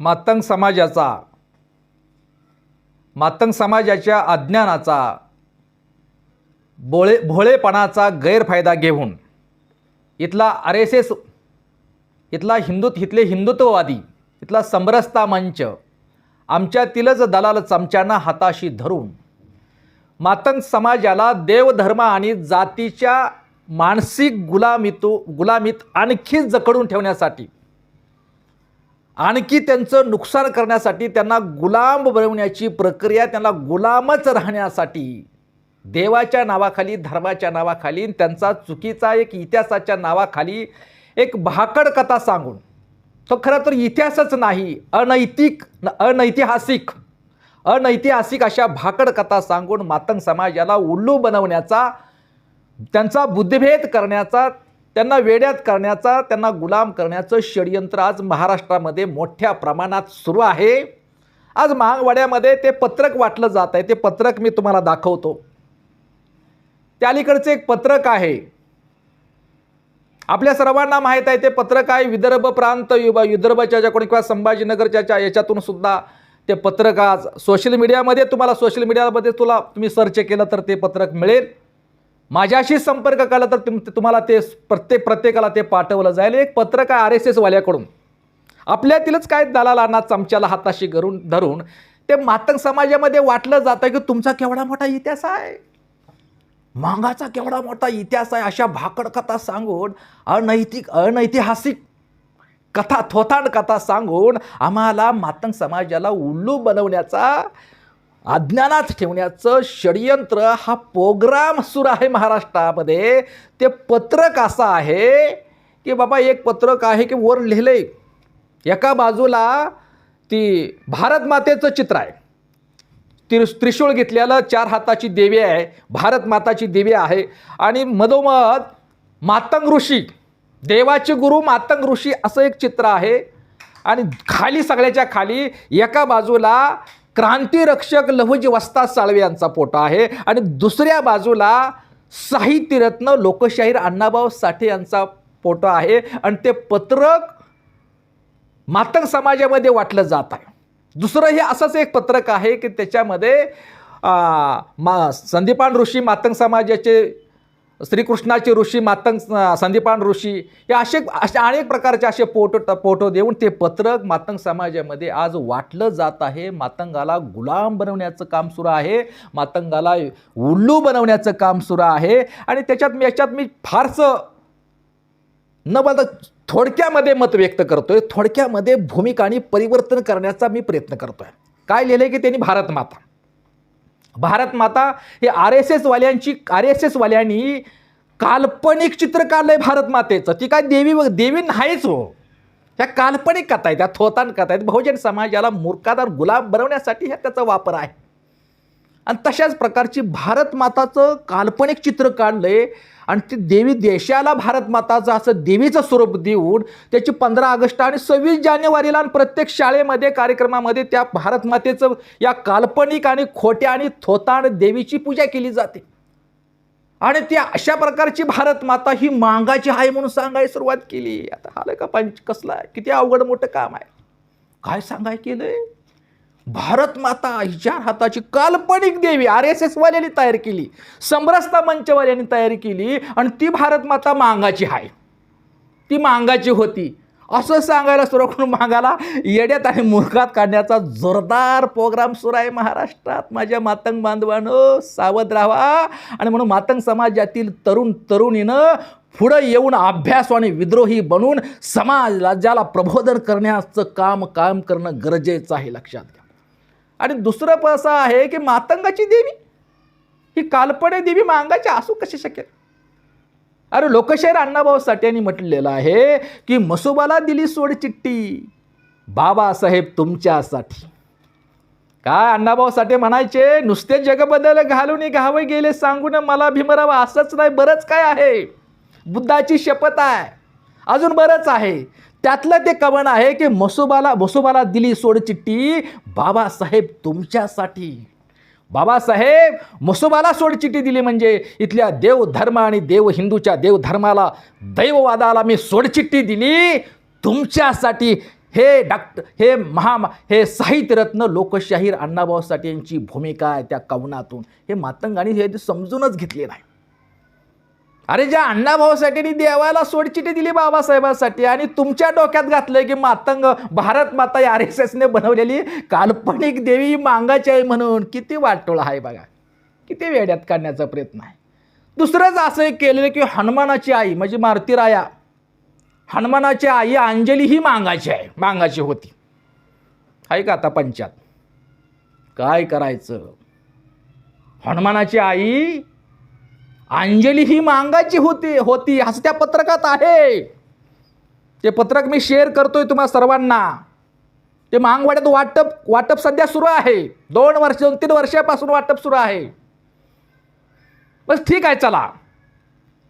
मातंग समाजाचा मातंग समाजाच्या अज्ञानाचा बोळे भोळेपणाचा गैरफायदा घेऊन इथला आर एस एस इथला हिंदू इथले हिंदुत्ववादी इथला समरसता मंच आमच्यातीलच दलाल चमच्यांना हाताशी धरून मातंग समाजाला देवधर्म आणि जातीच्या मानसिक गुलामीतो गुलामीत आणखी जकडून ठेवण्यासाठी आणखी त्यांचं नुकसान करण्यासाठी त्यांना गुलाम बनवण्याची प्रक्रिया त्यांना गुलामच राहण्यासाठी देवाच्या नावाखाली धर्माच्या नावाखाली त्यांचा चुकीचा एक इतिहासाच्या नावाखाली एक भाकड कथा सांगून. तो खरं तर इतिहासच नाही अनैतिक अनैतिहासिक अनैतिहासिक अशा भाकड कथा सांगून मातंग समाजाला उल्लू बनवण्याचा त्यांचा बुद्धिभेद करण्याचा त्यांना वेड्यात करण्याचा त्यांना गुलाम करण्याचं षडयंत्र आज महाराष्ट्रामध्ये मोठ्या प्रमाणात सुरू आहे. आज महागवाड्यामध्ये ते पत्रक वाटलं जात आहे. ते पत्रक मी तुम्हाला दाखवतो. त्या अलीकडचं एक पत्रक आहे. आपल्या सर्वांना माहीत आहे ते पत्रक आहे विदर्भ प्रांत युवा विदर्भाच्या ज्या कोणी किंवा संभाजीनगरच्या ज्या याच्यातून सुद्धा ते पत्रक आज सोशल मीडियामध्ये तुम्हाला सोशल मीडियामध्ये तुला तुम्ही सर्च केलं तर ते पत्रक मिळेल. माझ्याशी संपर्क केला तर तुम तुम्हाला ते प्रत्येक प्रत्येकाला ते पाठवलं जाईल. एक पत्रक आहे आर एस एसवाल्याकडून? आपल्यातीलच काय दलालांना चमच्याला हाताशी करून धरून ते मातंग समाजामध्ये वाटलं जातं की तुमचा केवढा मोठा इतिहास आहे? मांगाचा केवढा मोठा इतिहास आहे? अशा भाकड कथा सांगून अनैतिक अनैतिहासिक कथा थोतांड कथा सांगून आम्हाला मातंग समाजाला उल्लू बनवण्याचा अज्ञानात ठेवण्याचं षडयंत्र हा प्रोग्राम सुरू आहे महाराष्ट्रामध्ये. ते पत्रक असं आहे की बाबा एक पत्रक आहे की वर लिहिले एका बाजूला ती भारत मातेचं चित्र आहे. तिर त्रिशूळ घेतलेलं चार हाताची देवी आहे. भारत माताची देवी आहे. आणि मधोमध मातंग ऋषी देवाचे गुरु मातंग ऋषी असं एक चित्र आहे. आणि खाली सगळ्याच्या खाली एका बाजूला क्रांतिरक्षक लहुजी वस्ताद साळवे यांचा फोटो आहे. आणि दुसऱ्या बाजूला साहित्यरत्न लोकशाहीर अण्णाभाऊ साठे यांचा फोटो आहे. आणि ते पत्रक मातंग समाजामध्ये वाटलं जात आहे. दुसरं हे असंच एक पत्रक आहे की त्याच्यामध्ये मा संदीपान ऋषी मातंग समाजाचे श्रीकृष्णाचे ऋषी मातंग संदीपान ऋषी हे असे असे अनेक प्रकारचे असे फोटो फोटो देऊन ते पत्रक मातंग समाजामध्ये आज वाटलं जात आहे. मातंगाला गुलाम बनवण्याचं काम सुरू आहे. मातंगाला उल्लू बनवण्याचं काम सुरू आहे. आणि त्याच्यात मी याच्यात मी फारसं न बोलता थोडक्यामध्ये मत व्यक्त करतोय. थोडक्यामध्ये भूमिका आणि परिवर्तन करण्याचा मी प्रयत्न करतोय. काय लिहिलंय की त्यांनी भारत माता. भारत माता हे आर एस एसवाल्यांची आर एस एसवाल्यांनी काल्पनिक चित्र काढलंय भारत मातेचं. ती काय देवी देवी नाहीच हो. ह्या काल्पनिक कथा आहेत त्या थोतान कथा आहेत. बहुजन समाजाला मूर्खादार गुलाम बनवण्यासाठी ह्या त्याचा वापर आहे. आणि तशाच प्रकारची भारत माताचं काल्पनिक चित्र काढलंय आणि ती देवी देशाला भारत माताचं असं देवीचं स्वरूप देऊन त्याची पंधरा ऑगस्ट आणि सव्वीस जानेवारीला आणि प्रत्येक शाळेमध्ये कार्यक्रमामध्ये त्या भारत मातेचं या काल्पनिक आणि खोट्या आणि थोताण देवीची पूजा केली जाते. आणि ती अशा प्रकारची भारत माता ही मांगाची आहे म्हणून सांगायला सुरुवात केली. आता आलं का पंच कसला आहे? किती अवघड मोठं काम आहे. काय सांगाय केलं भारत माता हिच्या हाताची काल्पनिक देवी आर एस एसवाल्यांनी तयार केली. समरसता मंचवाल्यांनी तयार केली आणि ती भारत माता मांगाची आहे. ती मांगाची होती. असं सांगायला सुरू करून मागाला येड्यात आणि मूर्खात काढण्याचा जोरदार प्रोग्राम सुरू आहे महाराष्ट्रात. माझ्या मातंग बांधवानं सावध राहा. आणि म्हणून मातंग समाजातील तरुण तरुणीनं पुढं येऊन अभ्यास आणि विद्रोही बनून समाजाला ज्याला प्रबोधन करण्याचं काम काम करणं गरजेचं आहे लक्षात घ्या. आणि दुसरं प असं आहे की मातंगाची देवी ही काल्पने देवी मांगाची असू कशी शकेल? अरे लोकशाहीर अण्णाभाऊ साठे यांनी म्हटलेलं आहे की मसोबाला दिली सोड चिठ्ठी बाबासाहेब तुमच्यासाठी. काय अण्णाभाऊ साठे म्हणायचे नुसते जगबदल घालून घावे गेले सांगून मला भीमराव असंच नाही बरंच काय आहे. बुद्धाची शपथ आहे. अजून बरंच आहे. त्यातलं ते कवन आहे की मसोबाला मसोबाला दिली सोड चिठ्ठी बाबासाहेब तुमच्यासाठी. बाबासाहेब मसोबाला सोडचिठ्ठी दिली म्हणजे इथल्या देवधर्म आणि देव हिंदूच्या देवधर्माला दैववादाला मी सोडचिठ्ठी दिली तुमच्यासाठी. हे डॉक्टर हे महा हे साहित्यरत्न लोकशाहीर अण्णाभाऊ साठे यांची भूमिका आहे त्या कवनातून. हे मातंगाने हे समजूनच घेतले नाही. अरे ज्या अण्णा साठेंनी देवाला सोडचिटी दिली बाबासाहेबांसाठी आणि तुमच्या डोक्यात घातलंय की मातंग भारत माता आर एस एसने बनवलेली काल्पनिक देवी मांगाची आहे म्हणून किती वाटोळा आहे बघा. किती वेड्यात काढण्याचा प्रयत्न आहे. दुसरंच असं केलेलं की हनुमानाची आई म्हणजे मारुतीराया हनुमानाची आई अंजली ही मांगाची आहे मांगाची होती. आहे का आता पंचात? काय करायचं? हनुमानाची आई अंजली ही मांगाची होती होती. असं त्या पत्रकात आहे. ते पत्रक मी शेअर करतोय तुम्हा सर्वांना. ते मांगवाड्यात वाटप वाटप सध्या सुरू आहे. दोन वर्ष दोन तीन वर्षापासून वाटप सुरू आहे. बस ठीक आहे चला.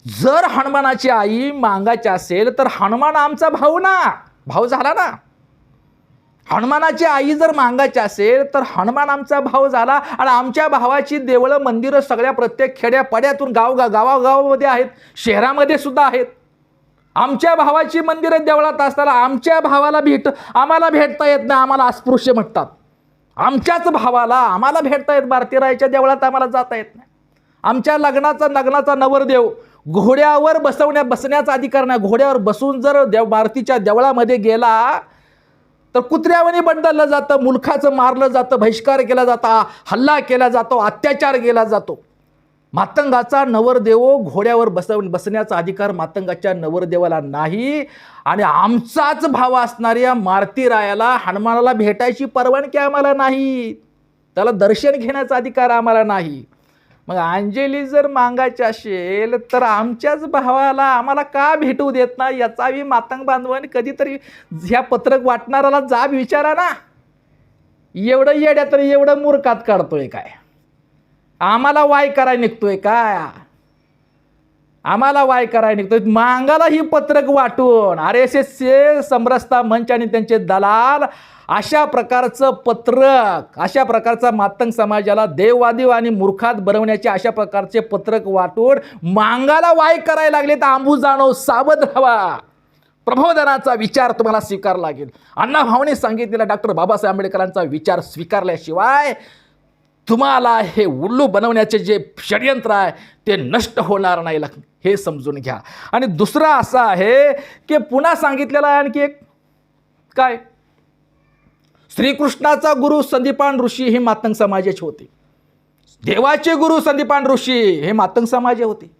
जर हनुमानाची आई मांगाची असेल तर हनुमान आमचा भाऊ ना. भाऊ झाला ना. हनुमानाची आई जर मागायची असेल तर हनुमान आमचा भाव झाला आणि आमच्या भावाची देवळं मंदिरं सगळ्या प्रत्येक खेड्यापाड्यातून गाव गा गावागावामध्ये आहेत शहरामध्ये सुद्धा आहेत. आमच्या भावाची मंदिरं देवळात असताना आमच्या भावाला भेट आम्हाला भेटता येत नाही आम्हाला अस्पृश्य म्हणतात. आमच्याच भावाला आम्हाला भेटता येत भारतीरायच्या देवळात आम्हाला जाता येत नाही. आमच्या लग्नाचा लग्नाचा नवरदेव घोड्यावर बसवण्या बसण्याचा अधिकार नाही. घोड्यावर बसून जर देव भारतीच्या देवळामध्ये गेला तर कुत्र्यावानी बंडललं जातं मुलखाचं मारलं जातं बहिष्कार केला जाता हल्ला केला जातो अत्याचार केला जातो. मातंगाचा नवरदेव घोड्यावर बसव बसण्याचा अधिकार मातंगाच्या नवरदेवाला नाही आणि आमचाच भाव असणाऱ्या मारतीरायाला हनुमानाला भेटायची परवानगी आम्हाला नाही. त्याला दर्शन घेण्याचा अधिकार आम्हाला नाही. मग अंजली जर मागायची असेल तर आमच्याच भावाला आम्हाला का भेटू देत नाही? याचा मी मातंग बांधवाने कधीतरी ह्या पत्रक वाटणाऱ्याला जाब विचारा ना. एवढं येड्या तर एवढं मूर्खात काढतोय काय? आम्हाला वाय कराय निघतोय काय? आम्हाला वाय कराय निघतो मांगाला ही पत्रक वाटून. आर एस एसचे समरसता मंच आणि त्यांचे दलाल अशा प्रकारचं पत्रक अशा प्रकारचा मातंग समाजाला देववादी आणि मूर्खात बनवण्याचे अशा प्रकारचे पत्रक वाटून मांगाला वाय करायला लागले तर आंबू जाणो सावध हवा प्रबोधनाचा विचार तुम्हाला स्वीकार लागेल. अण्णा भाऊने सांगितलेला डॉक्टर बाबासाहेब आंबेडकरांचा विचार स्वीकारल्याशिवाय तुम्हाला हे उल्लू बनवण्याचे जे षडयंत्र आहे ते नष्ट होणार नाही. लग- हे समजून घ्या. आणि दुसरा असा आहे की पुन्हा सांगितलेला आहे आणखी एक. काय? श्रीकृष्णाचा गुरु संदीपान ऋषी हे मातंग समाजाचे होते. देवाचे गुरु संदीपान ऋषी हे मातंग समाजे होते.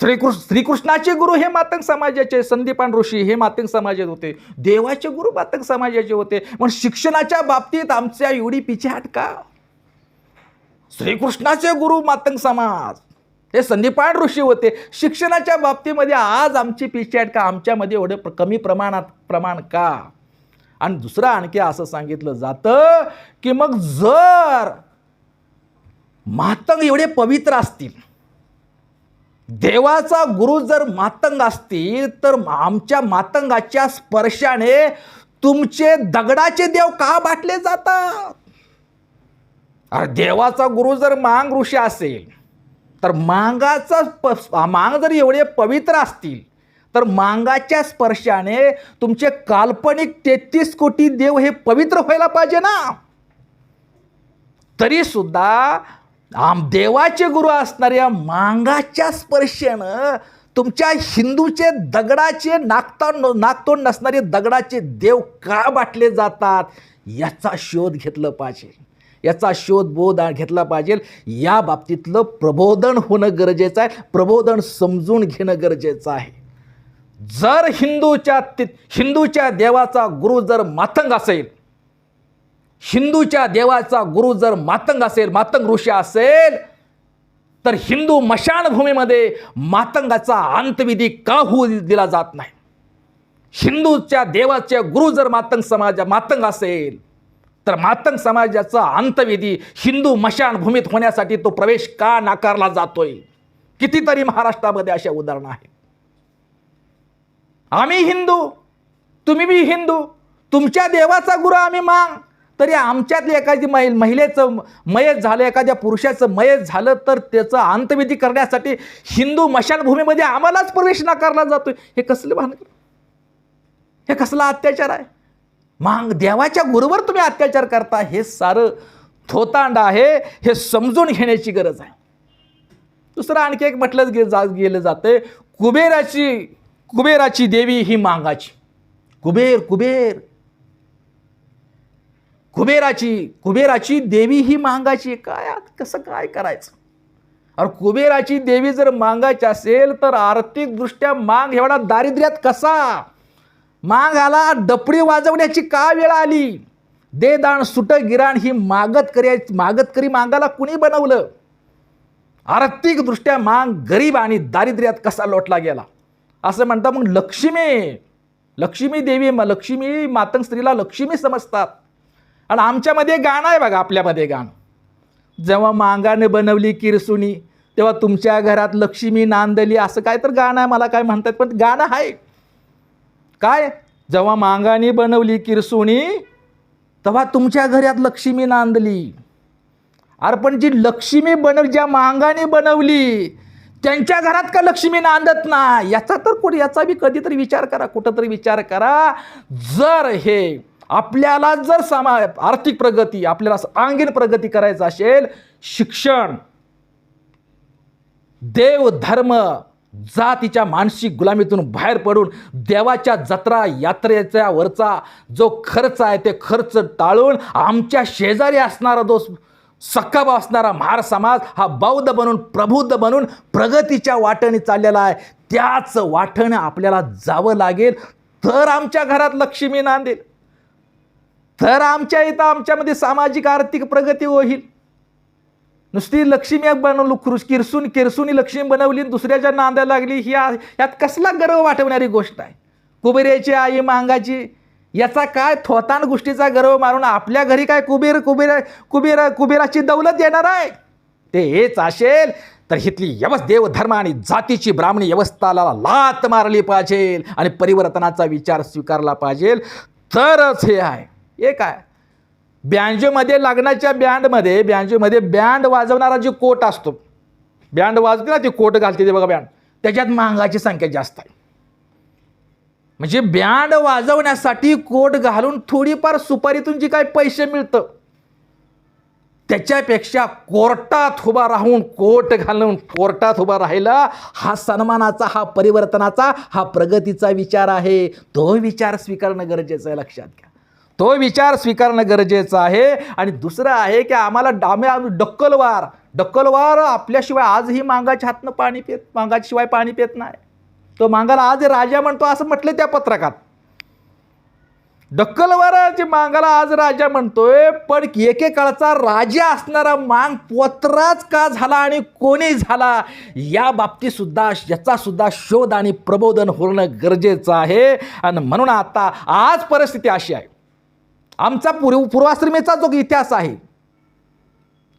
श्रीकृष्ण श्रीकृष्णाचे गुरु हे मातंग समाजाचे संदीपान ऋषी हे मातंग समाजात होते. देवाचे गुरु मातंग समाजाचे होते. पण शिक्षणाच्या बाबतीत आमच्या एवढी पिछेहाट का? श्रीकृष्णाचे गुरु मातंग समाज. हे संदीपान ऋषी होते. शिक्षणाच्या बाबतीमध्ये आज आमची पिछेहाट का? आमच्यामध्ये एवढं प्र- कमी प्रमाणात प्रमाण का? आणि दुसरं आणखी असं सांगितलं जातं की मग जर मातंग एवढे पवित्र असतील देवाचा गुरु जर मातंग असतील तर आमच्या मातंगाच्या स्पर्शाने तुमचे दगडाचे देव का बाटले जातात? अरे देवाचा गुरु जर मांग ऋषी असेल तर मांगाचा प मांग जर एवढे पवित्र असतील तर मांगाच्या स्पर्शाने तुमचे काल्पनिक तेहतीस कोटी देव हे पवित्र व्हायला पाहिजे ना. तरीसुद्धा आम देवाचे गुरु असणाऱ्या मांगाच्या स्पर्शानं तुमच्या हिंदूचे दगडाचे नागतोंड नागतोंड नसणारे दगडाचे देव का बाटले जातात याचा शोध घेतलं पाहिजे. याचा शोध बोध घेतला पाहिजे. या बाबतीतलं प्रबोधन होणं गरजेचं आहे. प्रबोधन समजून घेणं गरजेचं आहे. जर हिंदूच्या ति- हिंदूच्या देवाचा गुरु जर मातंग असेल हिंदूच्या देवाचा गुरु जर मातंग असेल मातंग ऋषी असेल तर हिंदू मशानभूमीमध्ये मातंगाचा अंतविधी का होऊ दिला जात नाही? हिंदूच्या देवाचे गुरु जर मातंग समाज मातंग असेल तर मातंग समाजाचा अंतविधी हिंदू मशानभूमीत होण्यासाठी तो प्रवेश का नाकारला जातोय? कितीतरी महाराष्ट्रामध्ये अशा उदाहरणं आहेत. आम्ही हिंदू तुम्ही बी हिंदू तुमच्या देवाचा गुरु आम्ही मांग. तरी आमच्यातली एखादी महि महिलेचं मयत झालं एखाद्या पुरुषाचं मयत झालं तर त्याचं अंतविधी करण्यासाठी हिंदू मशानभूमीमध्ये आम्हालाच प्रवेश नाकारला जातोय. हे कसलं भानगड? हे कसला अत्याचार आहे? मांग देवाच्या गुरुवर तुम्ही अत्याचार करता हे सारं थोतांड आहे हे समजून घेण्याची गरज आहे. दुसरं आणखी एक म्हटलं गे जा गेलं जाते कुबेराची कुबेराची देवी ही मांगाची. कुबेर कुबेर. कुबेराची कुबेराची देवी ही मांगाची. काय कसं काय करायचं? अरे कुबेराची देवी जर मांगाची असेल तर आर्थिकदृष्ट्या मांग एवढा दारिद्र्यात कसा? मागाला डपडी वाजवण्याची का वेळ आली? दे दाण सुट गिराण ही मागत करी मागत करी मांगाला कुणी बनवलं? आर्थिकदृष्ट्या मांग गरीब आणि दारिद्र्यात कसा लोटला गेला? असं म्हणता मग लक्ष्मी. लक्ष्मी देवी म- लक्ष्मी मातंग स्त्रीला लक्ष्मी समजतात. आणि आमच्यामध्ये गाणं आहे बघा आपल्यामध्ये गाणं. जेव्हा मांगाने बनवली किरसुनी तेव्हा तुमच्या घरात लक्ष्मी नांदली असं काय तर गाणं आहे मला काय म्हणतात पण गाणं आहे. काय? जेव्हा मांगाने बनवली किरसुणी तेव्हा तुमच्या घरात लक्ष्मी नांदली. अरे पण जी लक्ष्मी बनव ज्या मांगाने बनवली त्यांच्या घरात का लक्ष्मी नांदत ना याचा तर कुठे याचा बी कधीतरी विचार करा कुठंतरी विचार करा. जर हे आपल्याला जर सामा आर्थिक प्रगती आपल्याला आंगीण प्रगती करायचं असेल शिक्षण देव धर्म जातीच्या मानसिक गुलामीतून बाहेर पडून देवाच्या जत्रा यात्रेच्या वरचा जो खर्च आहे ते खर्च टाळून आमच्या शेजारी असणारा जो सक्काबा असणारा महार समाज हा बौद्ध बनून प्रबुद्ध बनून प्रगतीच्या वाटेने चाललेला आहे. त्याच वाटेनं आपल्याला जावं लागेल. तर आमच्या घरात लक्ष्मी नांदेल. तर आमच्या इथं आमच्यामध्ये सामाजिक आर्थिक प्रगती होईल. नुसती लक्ष्मी एक बनवली खुरुस किरसून किरसुनी लक्ष्मी बनवली आणि दुसऱ्याच्या नांद्या लागली ही यात कसला गर्व वाटवणारी गोष्ट आहे? कुबेऱ्याची आई मांगाची याचा काय थोतान गोष्टीचा गर्व मारून आपल्या घरी काय कुबेर कुबेर कुबेर कुबेराची दौलत येणार आहे? ते हेच असेल तर हिथली यवस देवधर्म आणि जातीची ब्राह्मणी व्यवस्थाला लात मारली पाहिजे आणि परिवर्तनाचा विचार स्वीकारला पाहिजे तरच हे आहे. एक आहे बँजोमध्ये लग्नाच्या बँडमध्ये बँजोमध्ये बँड वाजवणारा जो कोट असतो बँड वाजते ना ती कोट घालते ते बघा बँड त्याच्यात महागाची संख्या जास्त आहे. म्हणजे बँड वाजवण्यासाठी कोट घालून थोडीफार सुपारीतून जी काय पैसे मिळतं त्याच्यापेक्षा कोर्टात उभा राहून कोट घालून कोर्टात उभा राहिला हा सन्मानाचा हा परिवर्तनाचा हा प्रगतीचा विचार आहे. तो विचार स्वीकारणं गरजेचं आहे लक्षात घ्या. तो विचार स्वीकारणं गरजेचं आहे. आणि दुसरं आहे की आम्हाला डामे डक्कलवार डक्कलवार आपल्याशिवाय आजही मांगाच्या हातनं पाणी पित मांगाशिवाय पाणी पित नाही. तो मांगाला आज राजा म्हणतो असं म्हटलं त्या पत्रकात. डक्कलवाराची मांगाला आज राजा म्हणतोय पण एकेकाळचा राजा असणारा मांग पोत्राच का झाला आणि कोणी झाला? या बाबतीतसुद्धा याचा सुद्धा शोध आणि प्रबोधन होणं गरजेचं आहे. आणि म्हणून आता आज परिस्थिती अशी आहे. आमचा पूर्व पूर्वाश्रमेचा जो इतिहास आहे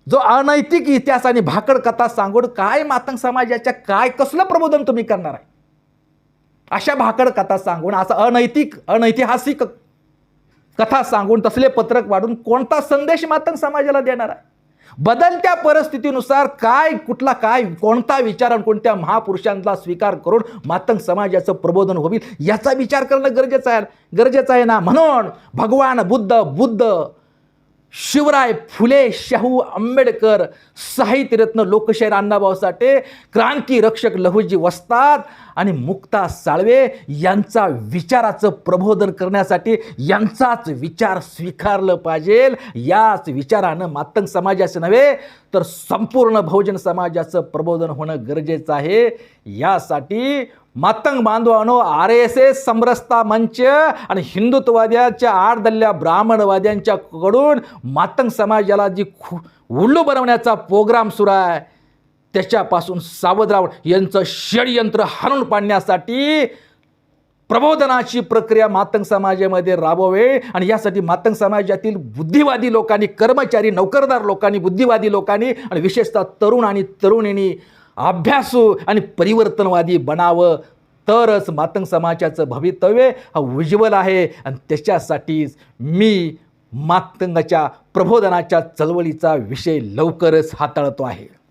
जो अनैतिक इतिहास आणि भाकड कथा सांगून काय मातंग समाजाच्या काय कसलं प्रबोधन तुम्ही करणार आहे? अशा भाकड कथा सांगून असं अनैतिक अनैतिहासिक कथा सांगून तसले पत्रक वाढून कोणता संदेश मातंग समाजाला देणार आहे? बदलत्या परिस्थितीनुसार काय कुठला काय कोणता विचार आणि कोणत्या महापुरुषांचा स्वीकार करून मातंग समाजाचं प्रबोधन होईल याचा विचार करणं गरजेचं आहे गरजेचं आहे ना? म्हणून भगवान बुद्ध बुद्ध शिवराय फुले शाहू आंबेडकर साहित्यरत्न लोकशाहीर अण्णाभाऊ साठे क्रांती रक्षक लहुजी वस्ताद आणि मुक्ता साळवे यांचा विचाराचं प्रबोधन करण्यासाठी यांचाच विचार स्वीकारलं पाहिजे. याच विचारानं मातंग समाजाचं नव्हे तर संपूर्ण बहुजन समाजाचं प्रबोधन होणं गरजेचं आहे. यासाठी मातंग बांधवानो आर एस एस समरसता मंच आणि हिंदुत्ववाद्याच्या आडदल्ल्या ब्राह्मणवाद्यांच्याकडून मातंग समाजाला जी खु उल्लू बनवण्याचा प्रोग्राम सुरू आहे त्याच्यापासून सावध राहून यांचं षडयंत्र हाणून पाडण्यासाठी प्रबोधनाची प्रक्रिया मातंग समाजामध्ये राबवे आणि यासाठी मातंग समाजातील बुद्धिवादी लोकांनी कर्मचारी नोकरदार लोकांनी बुद्धिवादी लोकांनी आणि विशेषतः तरुण आणि तरुणींनी अभ्यासू आणि परिवर्तनवादी बनावं. तरच मातंग समाजाचं भवितव्य हा उज्ज्वल आहे. आणि त्याच्यासाठीच मी मातंगाच्या प्रबोधनाच्या चळवळीचा विषय लवकरच हाताळतो आहे.